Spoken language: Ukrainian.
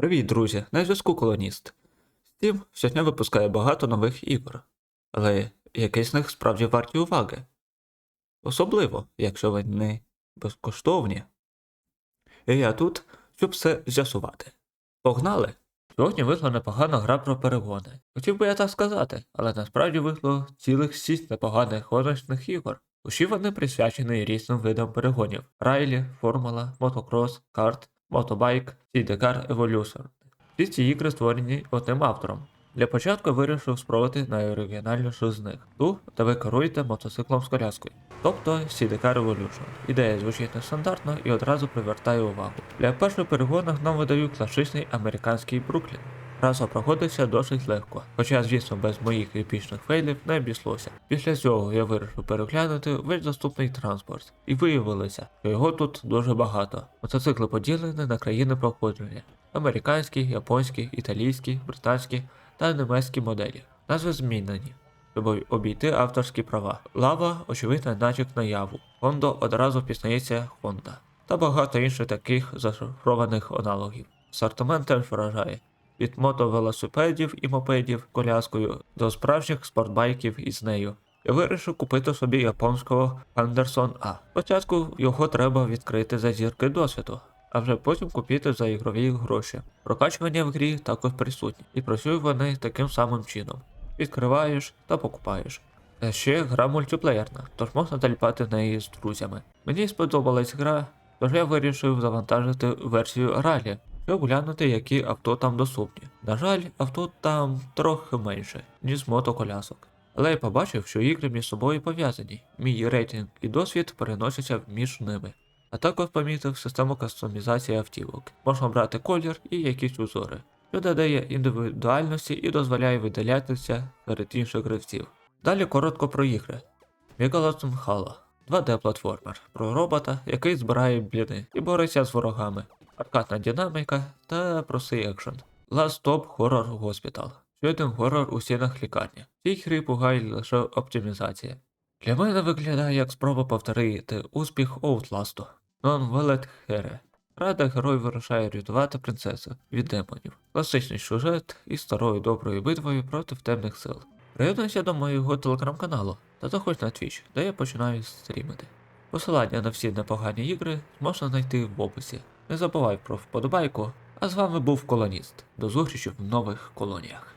Привіт, друзі! На зв'язку колоніст. Steam щодня випускає багато нових ігор, але які з них справді варті уваги. Особливо, якщо вони безкоштовні. І я тут, щоб все з'ясувати. Погнали! Сьогодні вийшла непогана гра про перегони. Хотів би я так сказати, але насправді вийшло цілих шість непоганих гоночних ігор. Усі вони присвячені різним видам перегонів: райлі, формула, мотокрос, карт, мотобайк, Сідекар Evolution. Всі ці ігри створені одним автором. Для початку вирішив спробувати найоригінальнішу з них ту, де ви керуєте мотоциклом з коляскою. Тобто Sidecar Evolution. Ідея звучить нестандартно і одразу привертає увагу. Для перших перегону нам видають класичний американський Бруклін. Разом проходиться досить легко, хоча, звісно, без моїх епічних фейлів не обійшлося. Після цього я вирішив переглянути весь доступний транспорт, і виявилося, що його тут дуже багато. Мотоцикли поділені на країни проходження: американські, японські, італійські, британські та німецькі моделі. Назви змінені, щоб обійти авторські права. Лава, очевидно, натяк на яву. Хондо одразу впізнається Honda. Та багато інших таких зашифрованих аналогів. Асортимент теж вражає від мотовелосипедів і мопедів коляскою до справжніх спортбайків із нею. Я вирішив купити собі японського Андерсон А. Спочатку його треба відкрити за зірки досвіду, а вже потім купити за ігрові гроші. Прокачування в грі також присутні, і працюють вони таким самим чином. Відкриваєш та покупаєш. А ще гра мультиплеєрна, тож можна заліпати в неї з друзями. Мені сподобалась гра, тож я вирішив завантажити версію ралі, щоб які авто там доступні. На жаль, авто там трохи менше, ніж мотоколясок. Але я побачив, що ігри між собою пов'язані. Мій рейтинг і досвід переносяться між ними. А також помітив систему кастомізації автівок. Можна брати колір і якісь узори, що додає індивідуальності і дозволяє виділятися серед інших гравців. Далі коротко про ігри. Мегалодон Хала 2D-платформер про робота, який збирає бліни і бореться з ворогами, аркадна динаміка та простий екшен. Last Stop Horror Hospital. Ще горор у стінах лікарні. Цій грі пугає лише оптимізація. Для мене виглядає як спроба повторити успіх Outlast. Non-Vellet Here. Рада герой вирушає рятувати принцесу від демонів. Класичний сюжет із старою доброю битвою проти темних сил. Приєднуйся до моєго телеграм-каналу та заходь на Twitch, де я починаю стрімити. Посилання на всі непогані ігри можна знайти в описі. Не забувай про вподобайку, а з вами був Колоніст. До зустрічі в нових колоніях.